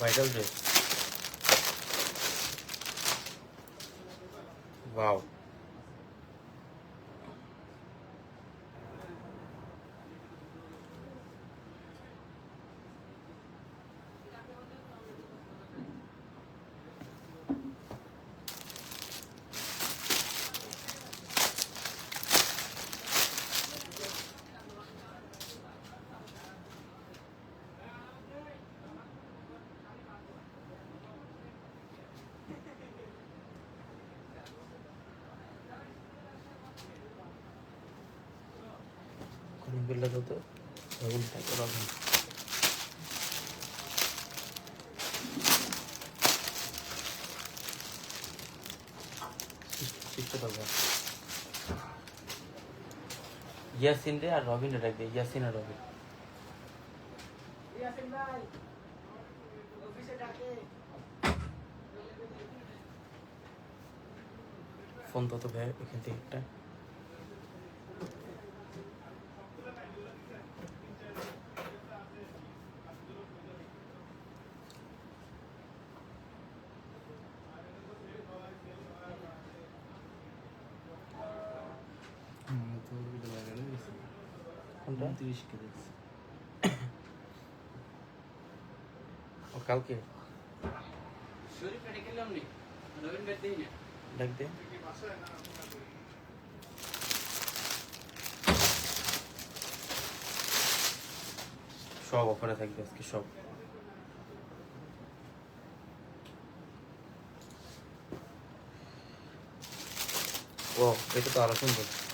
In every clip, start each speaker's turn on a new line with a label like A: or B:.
A: Viral dress wow calling বেলটা দাও থাকে রবিন ইয়াসিন রে আর রবিন রে ডাকবে ইয়াসিন আর রবিন। ফোন তো তো ভাই এখান থেকে একটা। কোনটা? ও কালকে? ডাক দে। সব অফারে থাকবে আজকে সব। ও এটা তো আরও সুন্দর।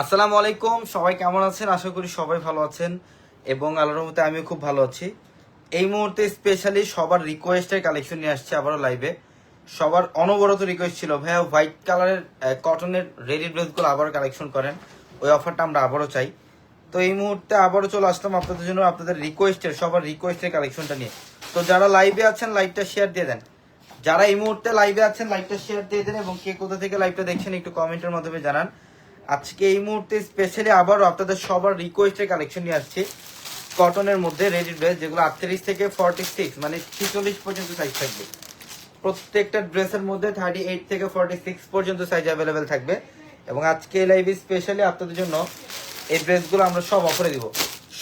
A: আসসালামু আলাইকুম, সবাই কেমন আছেন? আশা করি সবাই ভালো আছেন এবং আল্লাহর রহমতে আমিও খুব ভালো আছি। এই মুহূর্তে স্পেশালি সবার রিকোয়েস্টের কালেকশন নিয়ে আসছে আবারও লাইভে সবার অনবরত রিকোয়েস্ট ছিল, ভাইয়া হোয়াইট কালারের কটনের রেডি ড্রেসগুলো আবারও কালেকশন করেন। ওই অফারটা আমরা আবারও চাই। তো এই মুহূর্তে আবারও চলে আসলাম আপনাদের জন্য আপনাদের রিকোয়েস্টের সবার রিকোয়েস্টের কালেকশনটা নিয়ে। তো যারা লাইভে আছেন লাইভটা শেয়ার দিয়ে দেন। যারা এই মুহূর্তে লাইভে আছেন লাইভটা শেয়ার দিয়ে দেন এবং কে কোথা থেকে লাইভটা দেখছেন, একটু কমেন্টের মাধ্যমে জানান। আজকে এই মুহূর্তে স্পেশালি আবারও আপনাদের সবার রিকোয়েস্টের কালেকশন নিয়ে আসছি। কটনের মধ্যে রেডি ড্রেস যেগুলো আটত্রিশ থেকে ফর্টি সিক্স মানে ছিচল্লিশ পর্যন্ত সাইজ থাকবে। প্রত্যেকটা ড্রেসের মধ্যে থার্টি এইট থেকে ফর্টি সিক্স পর্যন্ত সাইজ অ্যাভেলেবেল থাকবে। এবং আজকে এই লাইভে স্পেশালি আপনাদের জন্য এই ড্রেসগুলো আমরা সব অফারে দিব।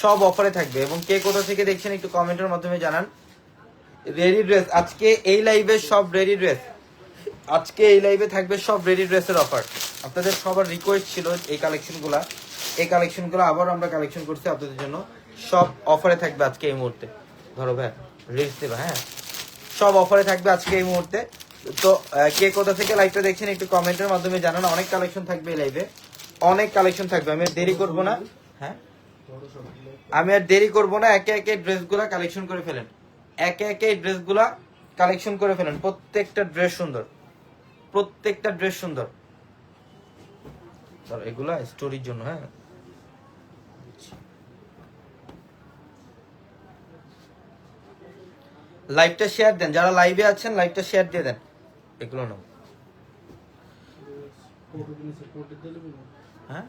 A: সব অফারে থাকবে। এবং কে কোথা থেকে দেখছেন একটু কমেন্টের মাধ্যমে জানান। রেডি ড্রেস আজকে এই লাইভে সব রেডি ড্রেস আজকে এই লাইভে থাকবে সব রেডি ড্রেসের অফার আপনাদের সবার রিকোয়েস্ট ছিল এই কালেকশনগুলো এই কালেকশনগুলো আবার আমরা কালেকশন করছি আপনাদের জন্য। সব অফারে থাকবে আজকে এই মুহূর্তে। ধরো ভাই রিলস দেবা হ্যাঁ? সব অফারে থাকবে আজকে এই মুহূর্তে। তো কে কোথা থেকে লাইভটা দেখছেন একটু কমেন্টের মাধ্যমে জানান। অনেক কালেকশন থাকবে এই লাইভে অনেক কালেকশন থাকবে। আমি দেরি করব না। হ্যাঁ? আমি আর দেরি করব না। একে একে ড্রেসগুলা কালেকশন করে ফেলেন। একে একে ড্রেসগুলা কালেকশন করে ফেলেন। প্রত্যেকটা ড্রেস সুন্দর। প্রত্যেকটা ড্রেস সুন্দর। এগুলা স্টোরির জন্য হ্যাঁ? লাইভটা শেয়ার দেন, যারা লাইভে আছেন লাইভটা শেয়ার দিয়ে দেন। এগুলো নাও। হ্যাঁ?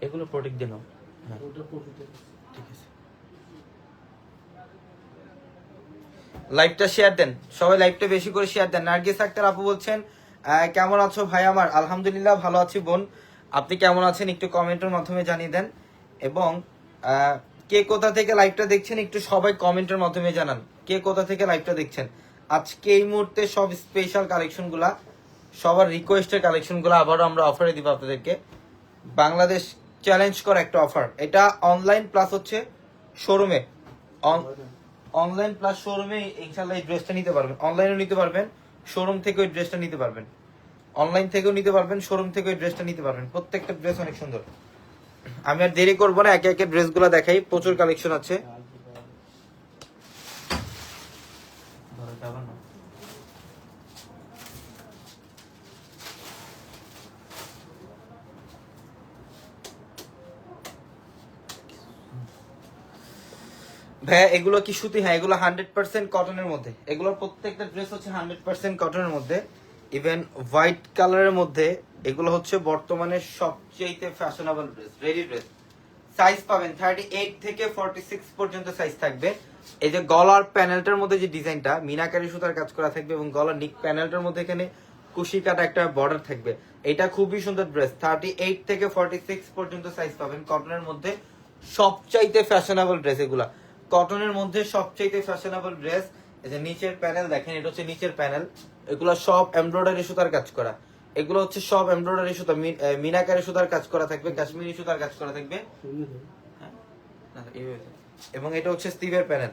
A: এগুলো প্রোটেক্ট দিয়ে নাও। হ্যাঁ। ঠিক আছে। লাইভটা শেয়ার দেন। সবাই লাইভটা বেশি করে শেয়ার দেন। নার্গিস আক্তার আপু বলছেন কেমন আছো ভাই আমার? আলহামদুলিল্লাহ ভালো আছি বোন। আপনি কেমন আছেন একটু কমেন্টের মাধ্যমে জানিয়ে দেন। এবং কে কোথা থেকে লাইভটা দেখছেন একটু সবাই কমেন্টের মাধ্যমে জানান। কে কোথা থেকে লাইভটা দেখছেন? আজকে এই মুহূর্তে সব স্পেশাল কালেকশনগুলা সবার রিকোয়েস্টের কালেকশনগুলো আবারও আমরা অফারে দিব আপনাদেরকে। বাংলাদেশ চ্যালেঞ্জ কর একটা অফার এটা অনলাইন প্লাস হচ্ছে শোরুমে অনলাইন প্লাস শোরুমে ইনশাল্লাহ এই ড্রেসটা নিতে পারবেন। অনলাইনেও নিতে পারবেন। শোরুম থেকে ওই ড্রেসটা নিতে পারবেন। অনলাইন থেকেও নিতে পারবেন, শোরুম থেকে ওই ড্রেসটা নিতে পারবেন। প্রত্যেকটা ড্রেস অনেক সুন্দর। আমি আর দেরি করব না, একে একে ড্রেসগুলো দেখাই। প্রচুর কালেকশন আছে ধরো, যাবা না? ভাইয়া, এগুলো কি সুতি? হ্যাঁ এগুলো হান্ড্রেড পার্সেন্ট কটনের মধ্যে। এগুলোর প্রত্যেকটা ড্রেস হচ্ছে হান্ড্রেড পার্সেন্ট কটনের মধ্যে। ইভেন হোয়াইট কালারের মধ্যে, এগুলো হচ্ছে বর্তমানে সবচেয়ে fashionable dress ready dress size পাবেন থার্টি এইট থেকে ফর্টি সিক্স পর্যন্ত সাইজ থাকবে। এই যে গলার প্যানেলটার মধ্যে যে ডিজাইনটা মিনাকারি সুতার কাজ করা থাকবে এবং গলার নিক প্যানেলটার মধ্যে এখানে কুশি কাটা একটা বর্ডার থাকবে। এটা খুবই সুন্দর ড্রেস থার্টি এইট থেকে ফর্টি সিক্স পর্যন্ত সাইজ পাবেন কটনের মধ্যে। সবচাইতে ফ্যাশনেবল ড্রেস এগুলা। কটনের মধ্যে সবচেয়ে ফ্যাশনেবল ড্রেস এই যে নিচের প্যানেল দেখেন এটা হচ্ছে নিচের প্যানেল এগুলো সব এমব্রয়ডারি সুতার কাজ করা। এগুলো হচ্ছে সব এমব্রয়ডারি সুতা মিনাকারি সুতার কাজ করা থাকবে কাশ্মীরি সুতার কাজ করা থাকবে। হ্যাঁ? এবং এটা হচ্ছে স্টিভের প্যানেল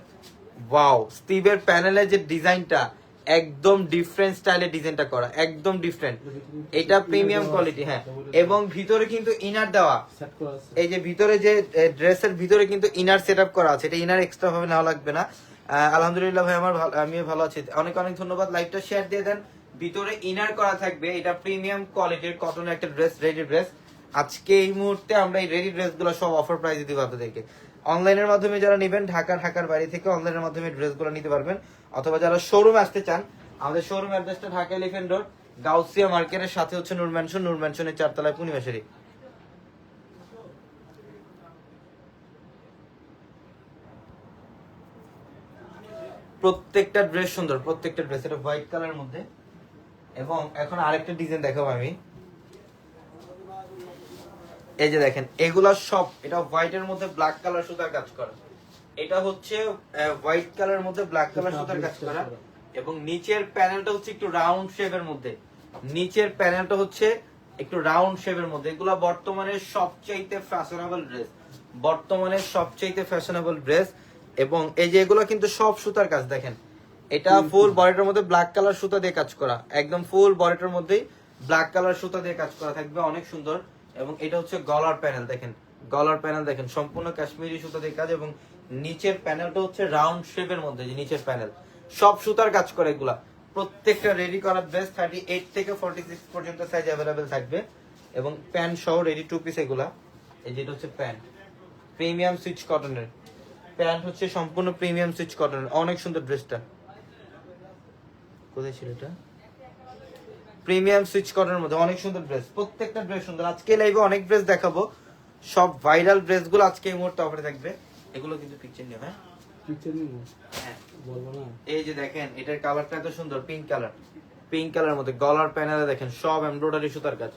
A: ওয়াও স্টিভের প্যানেলের যে ডিজাইনটা একদম ডিফারেন্ট স্টাইলের ডিজাইনটা করা একদম ডিফারেন্ট এটা প্রিমিয়াম কোয়ালিটি হ্যাঁ। এবং ভিতরে কিন্তু ইনার দেওয়া। এই যে ভিতরে যে ড্রেসের ভিতরে কিন্তু ইনার সেট করা আছে। এটা ইনার এক্সট্রা ভাবে নেওয়া লাগবে না। আলহামদুলিল্লাহ ভাই আমার ভালো- আমিও ভালো আছি। অনেক অনেক ধন্যবাদ। লাইভটা শেয়ার দিয়ে দেন। ভিতরে ইনার করা থাকবে। এটা প্রিমিয়াম কোয়ালিটির কটন একটা ড্রেস রেডি ড্রেস আজকে এই মুহূর্তে আমরা এই রেডি ড্রেসগুলো সব অফার প্রাইসে দিব আপনাদেরকে। অনলাইনের মাধ্যমে যারা নেবেন ঢাকা ঢাকার বাইরে থেকে অনলাইনের মাধ্যমে ড্রেসগুলো নিতে পারবেন। অথবা যারা শোরুমে আসতে চান, আমাদের শোরুম অ্যাড্রেসটা ঢাকা এলিফেন্ট রোড গাউসিয়া মার্কেটের সাথে হচ্ছে নূর ম্যানশন নূর ম্যানশনের চারতলায় পূর্ণিমাশারি প্রত্যেকটা ড্রেস সুন্দর, প্রত্যেকটা ড্রেস এটা হোয়াইট কালারের মধ্যে। এবং এখন আরেকটা ডিজাইন দেখাবো আমি। এই যে দেখেন, এগুলা সব, এটা হোয়াইটের মধ্যে ব্ল্যাক কালার সুতার কাজ করা। এটা হচ্ছে হোয়াইট কালারের মধ্যে ব্ল্যাক কালার সুতার কাজ করা। এবং নিচের প্যানেলটা হচ্ছে একটু রাউন্ড শেপের মধ্যে। নিচের প্যানেলটা হচ্ছে একটু রাউন্ড শেপের মধ্যে। এগুলা বর্তমানে সবচাইতে ফ্যাশনেবল ড্রেস বর্তমানে সবচাইতে ফ্যাশনেবল ড্রেস এবং এই যে এগুলো কিন্তু সব সুতার কাজ দেখেন। এটা ফুল বডিটার মধ্যে ব্ল্যাক কালার সুতা দিয়ে কাজ করা। একদম ফুল বডিটার মধ্যেই ব্ল্যাক কালার সুতা দিয়ে কাজ করা থাকবে অনেক সুন্দর। এবং এটা হচ্ছে গলার প্যানেল দেখেন। গলার প্যানেল দেখেন। সম্পূর্ণ কাশ্মীরি সুতা দিয়ে কাজ এবং নিচের প্যানেলটা হচ্ছে রাউন্ড শেপের মধ্যে, যে নিচের প্যানেল। সব সুতার কাজ করে এগুলা। প্রত্যেকটা রেডি করা ড্রেস থার্টি এইট থেকে ফর্টি সিক্স পর্যন্ত সাইজ অ্যাভেলেবেল থাকবে। এবং প্যান্ট সহ রেডি টু পিস এগুলা। এই যেটা হচ্ছে প্যান্ট প্রিমিয়াম সুইচ কটনের প্যান্ট হচ্ছে সম্পূর্ণ প্রিমিয়াম সুইচ কটনের অনেক সুন্দর ড্রেসটা কোথায় ছিল এটা? প্রিমিয়াম সুইচ কটনের মধ্যে অনেক সুন্দর ড্রেস প্রত্যেকটা ড্রেস সুন্দর। আজকে লাইভে অনেক ড্রেস দেখাবো। সব ভাইরাল ড্রেসগুলো আজকে এই মুহূর্তে অফারে থাকবে। এগুলো কিন্তু পিকচার হ্যাঁ?
B: পিকচার নিব?
A: হ্যাঁ।
B: বলব না?
A: এই যে দেখেন এটার কালারটা এত সুন্দর পিঙ্ক কালার পিঙ্ক কালার মধ্যে গলার প্যানেলে দেখেন সব এমব্রয়ডারি সুতার কাজ।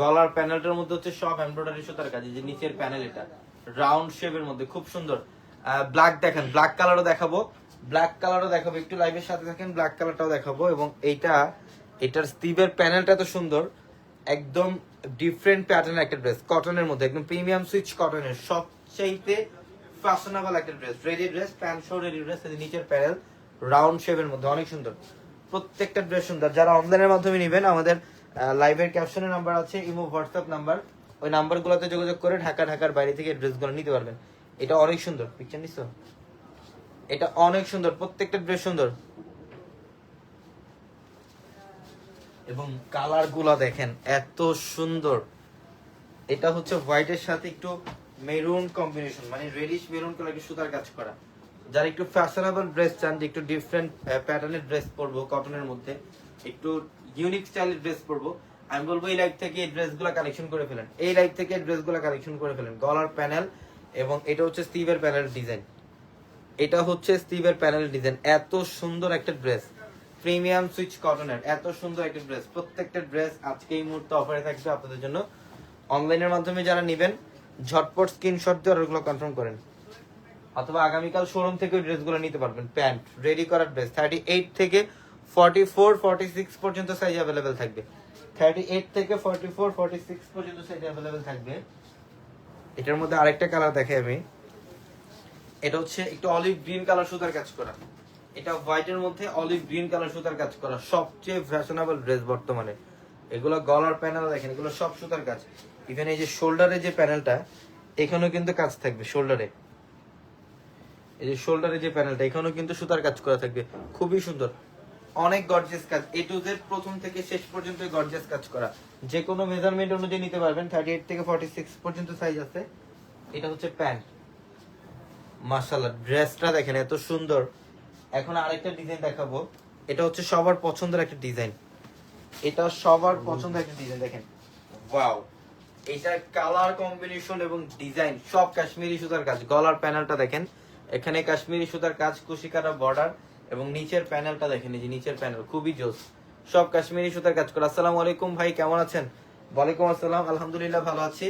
A: গলার প্যানেলটার মধ্যে হচ্ছে সব এমব্রয়ডারি সুতার কাজ এই যে নিচের প্যানেল এটা। রাউন্ড শেপের মধ্যে খুব সুন্দর। ব্ল্যাক দেখেন ব্ল্যাক কালারও দেখাবো। ব্ল্যাক কালারও দেখাবো একটু লাইভের সাথে দেখেন ব্ল্যাক কালারটাও দেখাবো। এবং এইটা এটার স্টিভের প্যানেলটা এত সুন্দর। একদম ডিফারেন্ট প্যাটার্নের একটা ড্রেস কটনের মধ্যে একদম প্রিমিয়াম সুইচ কটনের সবচাইতে ফ্যাশনেবল একটা dress ready dress pant show ready dress নিচের প্যানেল রাউন্ড শেপের মধ্যে, অনেক সুন্দর। প্রত্যেকটা ড্রেস সুন্দর। যারা অনলাইনের মাধ্যমে নেবেন, আমাদের লাইভের ক্যাপশনের নাম্বার আছে, ইমো হোয়াটসঅ্যাপ নাম্বার ওই নাম্বারগুলোতে যোগাযোগ করে ঢাকা, ঢাকার বাইরে থেকে ড্রেসগুলো নিতে পারবেন। এটা অনেক সুন্দর। পিকচার নিচ্ছ এটা অনেক সুন্দর। প্রত্যেকটা ড্রেস সুন্দর। এবং কালারগুলা দেখেন, এত সুন্দর। এটা হচ্ছে হোয়াইটের সাথে একটু মেরুন কম্বিনেশন মানে রেডিশ মেরুন কালার সুতার কাজ করা। যারা একটু ফ্যাশনেবল ড্রেস চান, একটু ডিফারেন্ট প্যাটার্নের ড্রেস পরবো কটনের মধ্যে, একটু ইউনিক স্টাইলের ড্রেস পরবো, আমি বলব এই লাইভ থেকে এই ড্রেসগুলো কালেকশন করে ফেলেন। এই লাইভ থেকে ড্রেসগুলো কালেকশন করে ফেলেন। গলার প্যানেল এবং এটা হচ্ছে স্টিভের প্যানেল ডিজাইন এটা হচ্ছে স্টিভের প্যানেল ডিজাইন এত সুন্দর একটা ড্রেস প্রিমিয়াম সুইচ কটনের এত সুন্দর একটা ড্রেস প্রত্যেকটা ড্রেস আজকে এই মুহূর্তে অফারে থাকবে আপনাদের জন্য। অনলাইনের মাধ্যমে যারা নেবেন ঝটপট স্ক্রিনশট দিয়ে অর্ডারগুলো কনফার্ম করেন। অথবা আগামীকাল শোরুম থেকে ওই ড্রেসগুলো নিতে পারবেন। প্যান্ট রেডি করার ড্রেস থার্টি এইট থেকে ফর্টি ফোর ফর্টি সিক্স পর্যন্ত সাইজ অ্যাভেলেবেল থাকবে। থার্টি এইট থেকে ফর্টি ফোর ফর্টি সিক্স পর্যন্ত সাইজ অ্যাভেলেবেল থাকবে। এটার মধ্যে আরেকটা কালার দেখে আমি। এটা হচ্ছে একটু অলিভ গ্রিন কালার সুতার কাজ করা। এটা হোয়াইটের মধ্যে অলিভ গ্রিন কালার সুতার কাজ করা। সবচেয়ে ফ্যাশনেবল ড্রেস বর্তমানে। এগুলো গলার প্যানেল দেখেন, এগুলো সব সুতার কাজ। এখানে এই যে শোল্ডারে যে প্যানেলটা এখানেও কিন্তু কাজ থাকবে শোল্ডারে এই যে শোল্ডারে যে প্যানেলটা এখানেও কিন্তু সুতার কাজ করা থাকবে। খুবই সুন্দর। অনেক গর্জিয়াস কাজ। এ টু জেড প্রথম থেকে শেষ পর্যন্ত গর্জিয়াস কাজ করা। যে কোনো মেজারমেন্ট অনুযায়ী নিতে পারবেন। থার্টি এইট থেকে ফর্টি সিক্স পর্যন্ত সাইজ আছে। এটা হচ্ছে প্যান্ট মাশাআল্লাহ ড্রেসটা দেখেন, এত সুন্দর। এখন আরেকটা ডিজাইন দেখাবো। এটা হচ্ছে সবার পছন্দের একটা ডিজাইন এটা সবার পছন্দের একটা ডিজাইন দেখেন। ওয়াও এটার কালার কম্বিনেশন এবং ডিজাইন সব কাশ্মীরি সুতার কাজ। গলার প্যানেলটা দেখেন। এখানে কাশ্মীরি সুতার কাজ, কুশিকারা বর্ডার এবং নিচের প্যানেলটা দেখেন এই যে নিচের প্যানেল খুবই জোস। সব কাশ্মীরি সুতার কাজ করা। আসসালামু আলাইকুম ভাই, কেমন আছেন? ওয়ালাইকুম আসসালাম, আলহামদুলিল্লাহ ভালো আছি।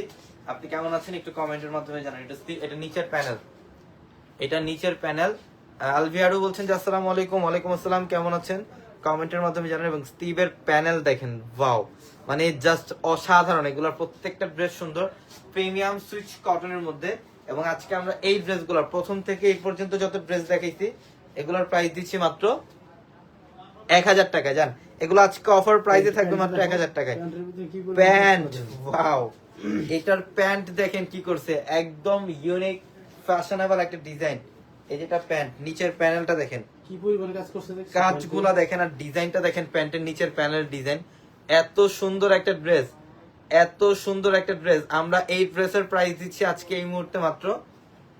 A: আপনি কেমন আছেন? একটু কমেন্টের মাধ্যমে জানান। এটা এটা নিচের প্যানেল এটা নিচের প্যানেল আলভিয়ারু বলছেন যে, আসসালামু আলাইকুম, ওয়ালাইকুম আসসালাম, কেমন আছেন? কমেন্টের মাধ্যমে জানান এবং স্টিভের প্যানেল দেখেন ওয়াও। মানে জাস্ট অসাধারণ এগুলোর প্রত্যেকটা ড্রেস সুন্দর। প্রিমিয়াম সুইচ কটনের মধ্যে। এবং আজকে আমরা এই ড্রেসগুলোর প্রথম থেকে এই পর্যন্ত যত ড্রেস দেখাইছি এগুলোর প্রাইস দিচ্ছি মাত্র এক হাজার টাকায় জান। এগুলো আজকে অফার প্রাইসে থাকবে মাত্র এক হাজার টাকায়। Pant wow. এটার প্যান্ট দেখেন কি করছে একদম ইউনিক ফ্যাশনেবল একটা ডিজাইন এই যেটা প্যান্ট নিচের প্যানেলটা দেখেন।
B: কি পরিমাণে কাজ করছে
A: কাজগুলা দেখেন আর ডিজাইনটা দেখেন প্যান্টের নিচের প্যানেল ডিজাইন। এত সুন্দর একটা ড্রেস এত সুন্দর একটা ড্রেস। আমরা এই ড্রেসের প্রাইস দিচ্ছি আজকে এই মুহূর্তে মাত্র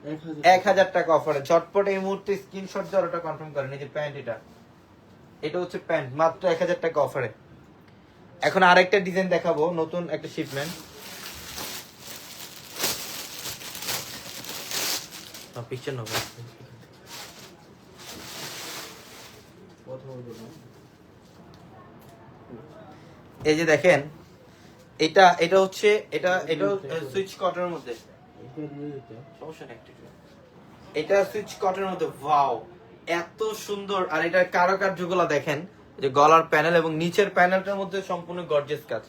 B: এক হাজার
A: এক হাজার টাকা অফারে ঝটপট এই মুহূর্তে স্ক্রিনশট দিয়ে ওটা কনফার্ম করেন। এই যে প্যান্ট এটা এটা হচ্ছে প্যান্ট মাত্র এক হাজার টাকা অফারে এখন আরেকটা ডিজাইন দেখাবো নতুন একটা শিপমেন্ট পিকচার নেব
B: কথা বলব না।
A: এই যে দেখেন, এটা এটা হচ্ছে, এটা এটা সুইচ কটনের মধ্যে।
B: এটা
A: সুইচ কটনের মধ্যে ওয়াও এত সুন্দর। আর এটার কারুকার্যগুলো দেখেন যে গলার প্যানেল এবং নিচের প্যানেলটার মধ্যে সম্পূর্ণ গর্জেস কাজ।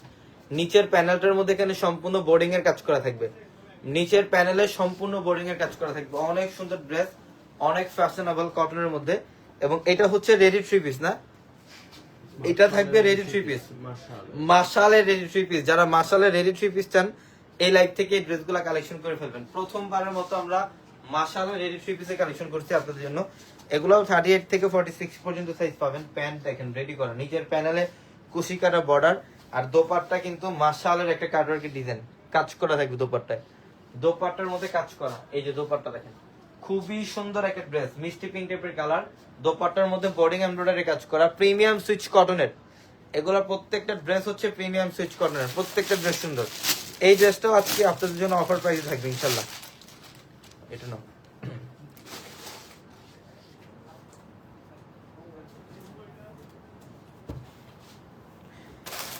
A: নিচের প্যানেলটার মধ্যে এখানে সম্পূর্ণ বোর্ডিং এর কাজ করা থাকবে। নিচের প্যানেলে সম্পূর্ণ বোর্ডিং এর কাজ করা থাকবে। অনেক সুন্দর ড্রেস অনেক ফ্যাশনেবল কটনের মধ্যে। এবং এটা হচ্ছে রেডি থ্রি পিস না? এটা থাকবে রেডি থ্রি
B: পিস।
A: মার্শালের রেডি থ্রি পিস। যারা মার্শালের রেডি থ্রি পিস চান এই লাইভ থেকে এই ড্রেসগুলো কালেকশন করে ফেলবেন। প্রথমবারের মতো আমরা মার্শালের রেডি থ্রি পিসে কালেকশন করছি আপনাদের জন্য। এগুলাও থার্টি এইট থেকে ফর্টি সিক্স পর্যন্ত সাইজ পাবেন। প্যান্ট দেখেন রেডি করা। নিচের প্যানেলে কুশিকাটা বর্ডার আর দোপাট্টা কিন্তু মার্শালের একটা কাটওয়ার্কের ডিজাইন কাজ করা থাকবে দোপাট্টায়। দোপাট্টার মধ্যে কাজ করা। এই যে দোপাট্টা দেখেন। খুবই সুন্দর একটা ড্রেস মিষ্টি পিঙ্ক টাইপের কালার দোপাট্টার মধ্যে বোর্ডিং এমব্রয়ডারি কাজ করা প্রিমিয়াম সুইচ কটনের এগুলো প্রত্যেকটা ড্রেস হচ্ছে প্রিমিয়াম সুইচ কটনের প্রত্যেকটা ড্রেস সুন্দর। এই ড্রেসটাও আজকে আপনাদের জন্য অফার প্রাইসে থাকবে ইনশাল্লাহ এটা নাও।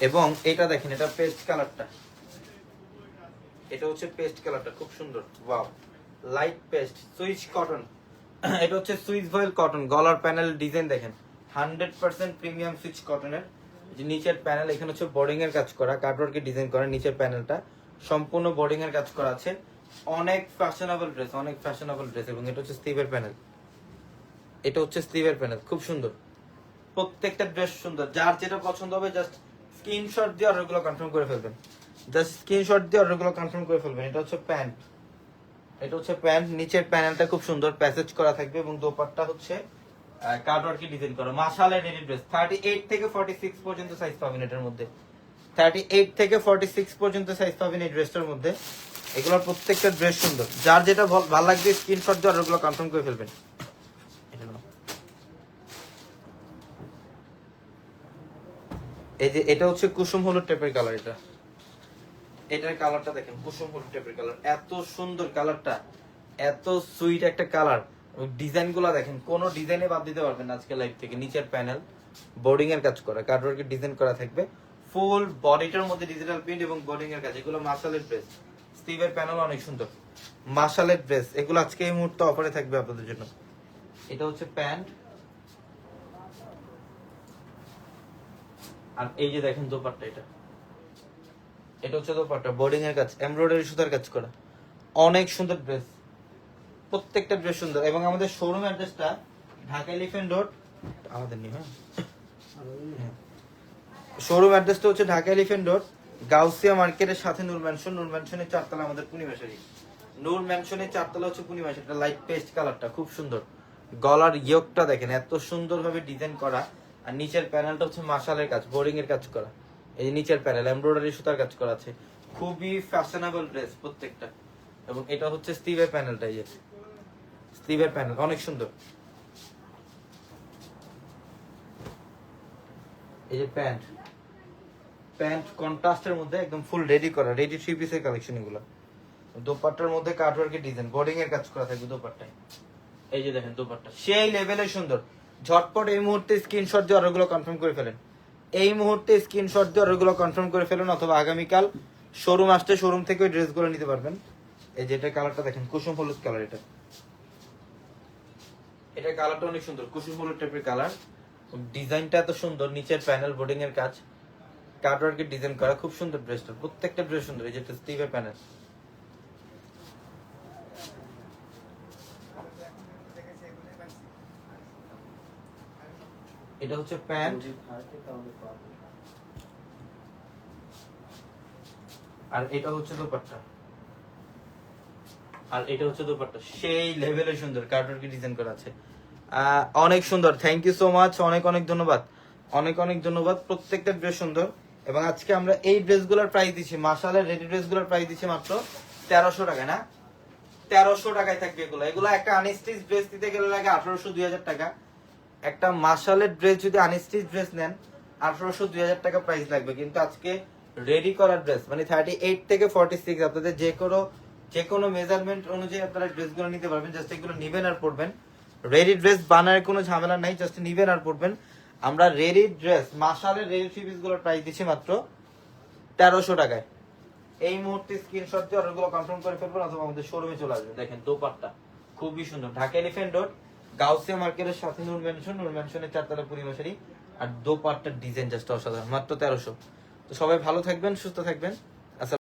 A: এবং এটা দেখেন, এটা পেস্ট কালারটা এটা হচ্ছে পেস্ট কালারটা খুব সুন্দর wow light paste, Swiss cotton. এটা হচ্ছে সুইচ ভয়েল কটন, গলার প্যানেল ডিজাইন দেখেন। হান্ড্রেড পার্সেন্ট প্রিমিয়াম সুইচ কটনের। যে নিচের প্যানেল, এখানে হচ্ছে বোর্ডিং এর কাজ করা কাটওয়ার্কে ডিজাইন করা নিচের প্যানেলটা। সম্পূর্ণ বোর্ডিং এর কাজ করা আছে। অনেক ফ্যাশনেবল ড্রেস, অনেক ফ্যাশনেবল ড্রেস এবং এটা হচ্ছে স্টিভের প্যানেল। এটা হচ্ছে স্টিভের প্যানেল, খুব সুন্দর। প্রত্যেকটা ড্রেস সুন্দর। যার যেটা পছন্দ হবে জাস্ট স্ক্রিনশট দিয়ে অর্ডারগুলো কনফার্ম করে ফেলবেন। জাস্ট স্ক্রিনশট দিয়ে অর্ডারগুলো কনফার্ম করে ফেলবেন। এটা হচ্ছে প্যান্ট। এটা হচ্ছে প্যান্ট, নিচের প্যানেলটা খুব সুন্দর প্যাসেজ করা থাকবে এবং দোপাট্টা হচ্ছে কাটওয়ার্কি ডিজাইন করা। মাশাআল্লাহ রেডি ড্রেস 38 থেকে 46 পর্যন্ত সাইজ পাবেন এটার মধ্যে। 38 থেকে 46 পর্যন্ত সাইজ পাবেন এই ড্রেসটার মধ্যে। এগুলোর প্রত্যেকটা ড্রেস সুন্দর। যার যেটা ভাল- লাগবে স্ক্রিনশট দিয়ে অর্ডারগুলো কনফার্ম করে ফেলবেন। এই যে, এটা হচ্ছে কুসুম হলুদ টাইপের কালার এটা। এটার কালারটা দেখেন, কুসুম হলুদ টাইপের কালার এত সুন্দর কালারটা এত সুইট একটা কালার ডিজাইনগুলা দেখেন, কোন ডিজাইনে বাদ দিতে পারবেন আজকে লাইভ থেকে, নিচের প্যানেল বোর্ডিং এর কাজ করা কার্ডওয়ার্কের ডিজাইন করা থাকবে। ফুল বডিটার মধ্যে ডিজিটাল প্রিন্ট এবং বোর্ডিং এর কাজ, এগুলো মার্শালের ড্রেস স্টিভের প্যানেল অনেক সুন্দর। মার্শালের ড্রেস এগুলো আজকে এই মুহূর্তে অফারে থাকবে আপনাদের জন্য। এটা হচ্ছে প্যান্ট। আর এই যে দেখেন দোপাট্টা এটা। এটা হচ্ছে দোপাট্টা বোর্ডিং এর কাজ এমব্রয়ডারি সুতার কাজ করা। অনেক সুন্দর ড্রেস প্রত্যেকটা ড্রেস সুন্দর। এবং আমাদের শোরুম অ্যাড্রেসটা ঢাকা এলিফেন্ট রোড আমাদের নিয়ে হ্যাঁ? শোরুম অ্যাড্রেসটা হচ্ছে ঢাকা এলিফেন্ট রোড গাউসিয়া মার্কেটের সাথে নূর ম্যানশন নূর ম্যানশনের চারতলা আমাদের পূর্ণিমাশারি নূর ম্যানশনের চারতলা হচ্ছে পূর্ণিমাশারি এটা লাইট পেস্ট কালারটা খুব সুন্দর। গলার ইয়কটা দেখেন, এত সুন্দরভাবে ডিজাইন করা। আর নিচের প্যানেলটা হচ্ছে মাশালের কাজ বোরিং এর কাজ করা। এই নিচের প্যানেল এমব্রয়ডারি সুতার কাজ করা আছে। খুবই ফ্যাশনেবল ড্রেস প্রত্যেকটা। এবং এটা হচ্ছে স্টিভের প্যানেলটা এই যে। স্লিভের প্যানেল অনেক সুন্দর। এই যে প্যান্ট। প্যান্ট কন্ট্রাস্টের মধ্যে একদম ফুল রেডি করা রেডি থ্রি পিসের কালেকশন এগুলো। দোপাট্টার মধ্যে কাটওয়ার্কের ডিজাইন বোর্ডিং এর কাজ করা থাকবে দোপাট্টায়। এই যে দেখেন দোপাট্টা। সেই লেভেলে সুন্দর। ঝটপট এই মুহূর্তে স্ক্রিনশট দিয়ে অর্ডারগুলো কনফার্ম করে ফেলেন। এই মুহূর্তে স্ক্রিনশট দিয়ে অর্ডারগুলো কনফার্ম করে ফেলুন অথবা আগামীকাল শোরুম আসতে শোরুম থেকে ওই ড্রেসগুলো নিতে পারবেন। এই যেটা কালারটা দেখেন, কুসুম হলুদ কালার এটা। এটা কালারটা অনেক সুন্দর, কুসুম হলুদ টাইপের কালার ডিজাইনটা এত সুন্দর, নিচের প্যানেল বোর্ডিং এর কাজ। কাটওয়ার্কের ডিজাইন করা, খুব সুন্দর ড্রেসটা প্রত্যেকটা ড্রেস সুন্দর, এই যেটা স্টিভের প্যানেল এটা হচ্ছে প্যান্ট। আর এটা হচ্ছে দোপাট্টা। আর এটা হচ্ছে দোপাট্টা। সেই লেভেলে সুন্দর কার্টুন কি ডিজাইন করা আছে। অনেক সুন্দর। থ্যাংক ইউ সো মাচ অনেক অনেক ধন্যবাদ। অনেক অনেক ধন্যবাদ। প্রত্যেকটা ড্রেস সুন্দর। এবং আজকে আমরা এই ড্রেসগুলোর প্রাইস দিচ্ছি। মাসালের রেডি ড্রেসগুলোর প্রাইস দিচ্ছি মাত্র তেরোশো টাকা না? তেরোশো টাকায় থাকবে এগুলো। এগুলো একটা আনস্টিচ ড্রেস দিতে গেলে লাগে আঠারোশো দুই হাজার টাকা। একটা মার্শালের ড্রেস যদি আনস্টিচ ড্রেস নেন, আঠারোশো দুই হাজার টাকা প্রাইস লাগবে। কিন্তু আজকে রেডি করার ড্রেস মানে থার্টি এইট থেকে ফর্টি সিক্স আপনাদের যে কোনো যে কোনো মেজারমেন্ট অনুযায়ী আপনারা ড্রেসগুলো নিতে পারবেন জাস্ট এগুলো নিবেন আর পরবেন। রেডি ড্রেস বানার কোনো ঝামেলা নাই জাস্ট নিবেন আর পরবেন। আমরা রেডি ড্রেস মাসালের রেডি থ্রি পিসগুলোর প্রাইস দিচ্ছি মাত্র তেরোশো টাকায়। এই মুহূর্তে স্ক্রিনশট দিয়ে অর্ডারগুলো কনফার্ম করে ফেলবেন, অথবা আমাদের শোরুমে চলে আসবেন। দেখেন, দোপাট্টা, খুবই সুন্দর। ঢাকা এলিফেন্ট রোড গাউসিয়া মার্কেটের সাথে নূর ম্যানশন নূর ম্যানশনের চারতলা পরিবেশারি আর দোপাট্টার ডিজাইন জাস্ট অসাধারণ, মাত্র তেরোশো। তো সবাই ভালো থাকবেন, সুস্থ থাকবেন।